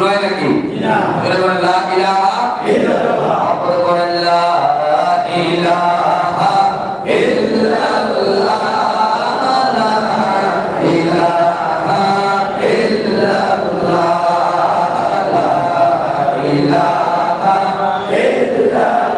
হয় নাকি? লা ইলাহা আপনারা বলেন লা ইলাহা ইল্লাল্লাহ। লা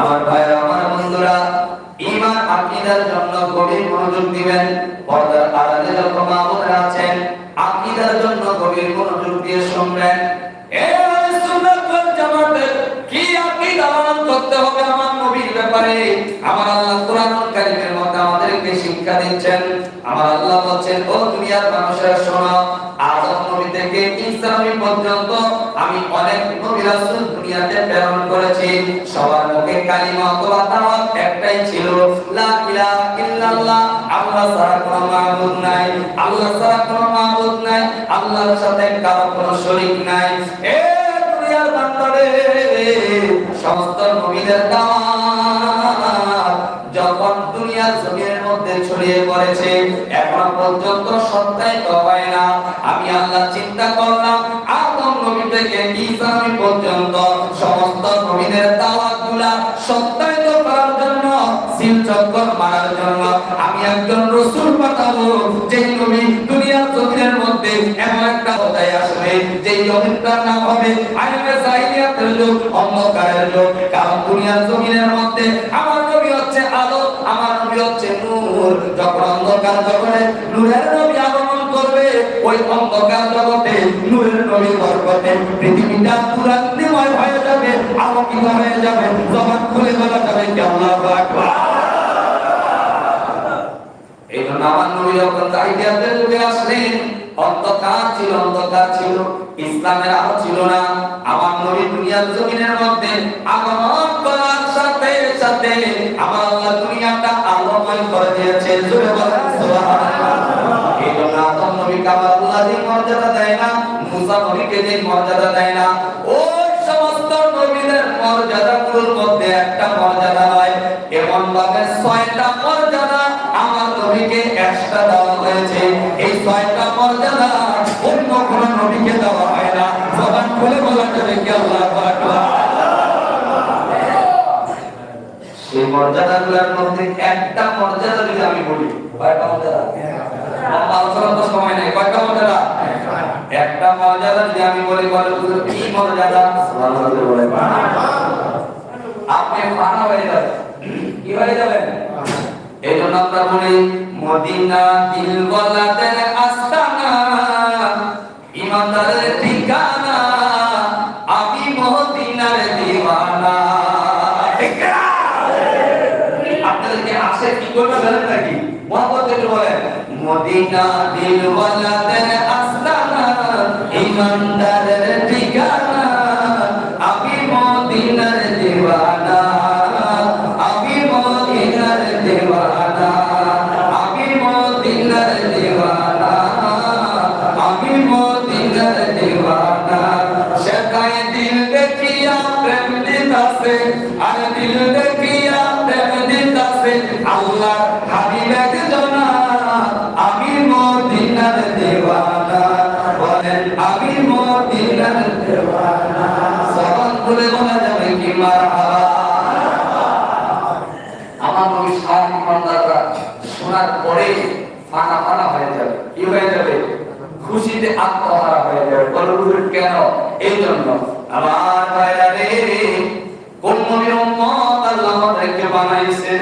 আমার ভাইরা আমার বন্ধুরা ঈমান আকীদার জন্য গভীর মনোযোগ দিবেন। পর্দার আড়ালে যত মামুনরা আছেন, আকীদার জন্য গভীর মনোযোগ দিয়ে শুনবেন। আমার আল্লাহ দিচ্ছেন। আমার বলছেন, ও দুনিয়ার মানুষেরা শোনো থেকে ঈসা পর্যন্ত আমি অনেক নবী রাসূল দুনিয়াতে প্রেরণ করেছি। সবার মুখে কালিমা অথবা দাওয়াত একটাই ছিল, লা ইলাহা ইল্লাল্লাহ, আল্লাহ ছাড়া কোনো মাবুদ নাই, আল্লাহ ছাড়া কোনো মাবুদ নাই, আল্লাহর সাথে কারও কোনো শরীক নাই। এ দুনিয়ার বান্দারে সমস্ত নবীদের দাওয়াত মধ্যে ছড়িয়ে পড়েছে। এখন পর্যন্ত সত্যায়িত হয় না। আমি আল্লাহ চিন্তা করলাম, আদম নবী থেকে ঈসা পর্যন্ত সমস্ত নবীদের দাওয়াতগুলা সত্যায়িত করার জন্য, সিল চক্কর মারার জন্য। আমি একজন রসুল পাঠাবো, যেই নবী দুনিয়ার জমিনের মধ্যে এমন একটা কথায় আসবে, যেই জমিনটার নাম হবে আইনে জাহিলিয়াতের যুগ, অন্ধকারের যুগ। কারণ দুনিয়ার জমিনের মধ্যে আমার নবী হচ্ছে আলো আমার হচ্ছে নূর। যখন অন্ধকার জগতে নূরের নবী আগমন করবে, ওই অন্ধকার জগতে নূরের নবী বরকতে পৃথিবীটা পুরা নিময় হয়ে যাবে, আলোকিত হয়ে যাবে খুলে যাবে এই জন্য আমার নবী যখন আসলেন, অন্ধকার ছিল অন্ধকার ছিল, ইসলামের আলো ছিল না। আমার নবী দুনিয়ার জমিনের মধ্যে আগমন করার আলোময় করে দিয়েছেন। জোরে বলেন, সুবহানাল্লাহ। এই জন্য আদম নবীকে আমার আল্লাহ মর্যাদা দেয় না, মুসা নবীকে যে মর্যাদা দেয় না, ওই সমস্ত নবীদের মর্যাদাগুলোর মধ্যে একটা মর্যাদা নয় এমন ভাবে ছয়টা মর্যাদা আমার নবীকে এক্সট্রা দেওয়া হয়েছে। এই ছয়টা মর্যাদা অন্য কোন নবীকে দেওয়া হয় না। জবান খুলে বলা যাবে কি আল্লাহ সেই মর্যাদাগুলোর মধ্যে একটা মর্যাদা যদি আমি বলি, কয়টা মর্যাদা? যদি আমি বলি, বলে কি মর্যাদা? আপনি কি হয়ে যাবেন? এই জন্য বলি, মদিনা দিল বলাদের আস্তানা। ইমানদারের জানেন নাকি? মোহাম্মদ একটু বলেন, মদিনা দিলওয়ালাদের আস্তানা, ইমানদারের ঠিকানা, আমি মদিনার দিওয়ানা, আমি মদিনার দিওয়ানা, আমি মদিনার দিওয়ানা, আমি মদিনার দিওয়ানা। শেখায় দিল দেখিয়া, প্রেম দিতাছে আর দিল দেখিয়া আমার নবী সাহেব ইমানদাররা শোনার পরে ফানা ফানা হয়ে যাবে। কি হয়ে যাবে? খুশিতে আত্মহারা হয়ে যাবে। বলো কেন? এই জন্য। আমার ভাইরা রে, কোন নবীর উম্মত আল্লাহ আমাদেরকে বানাইছে?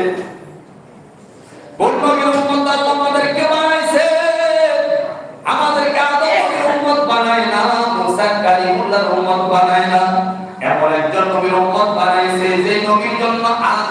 কোন নবীর উম্মত আল্লাহ আমাদেরকে বানাইছে? আমাদেরকে আদম উম্মত বানায় না, মুসা কালিমুল্লাহর উম্মত বানায় না এমন একজন নবীর উম্মত বানাইছে যে নবীর জন্য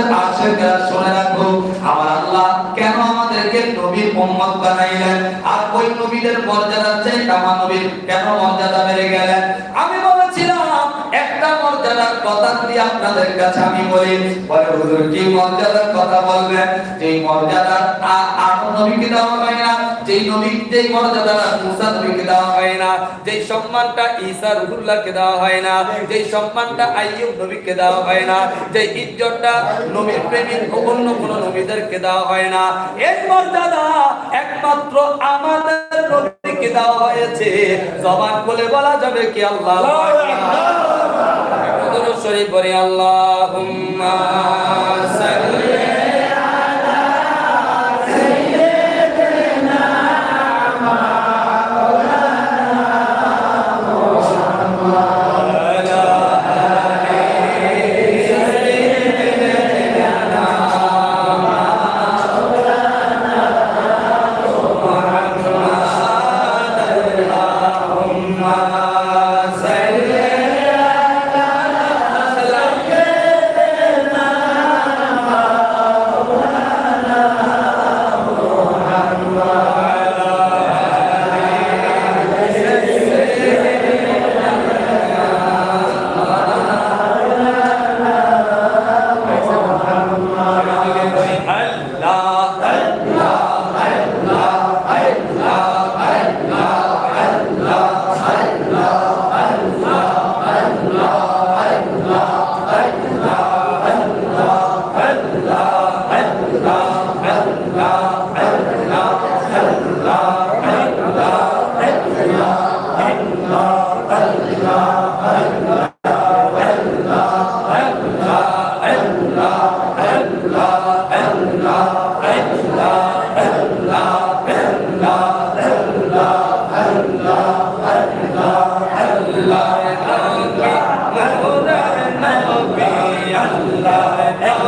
রসুলের আশেকেরা শুনে রাখো। আমার আল্লাহ কেন আমাদেরকে নবীর উম্মত বানাইলেন? আর ওই নবীদের মর্যাদা চাই কামা নবীর কেন মর্যাদা বেড়ে গেলেন? আপনাদের কাছে আমি বলি, বলে হুজুর, কি মর্যাদার কথা বলবেন? যেই মর্যাদা আরও নবীকে দেওয়া হয় না। যেই নবী, যেই মুসা নবীকে দেওয়া হয় না। সম্মানটা ঈসা রুহুল্লাহকে দেওয়া হয় না। সম্মানটা আইয়ুব নবীকে দেওয়া হয় না। ইজ্জতটা নবীর প্রেমিক অন্য নবীদেরকে দেওয়া হয় না। এই মর্যাদা একমাত্র আমাদের নবীকে দেওয়া হয়েছে। জবান বলে বলা যাবে কি আল্লাহ? দুরূদ শরীফ পড়ি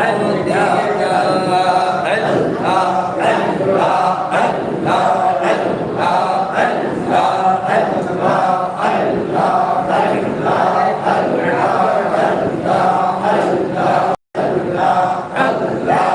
أنت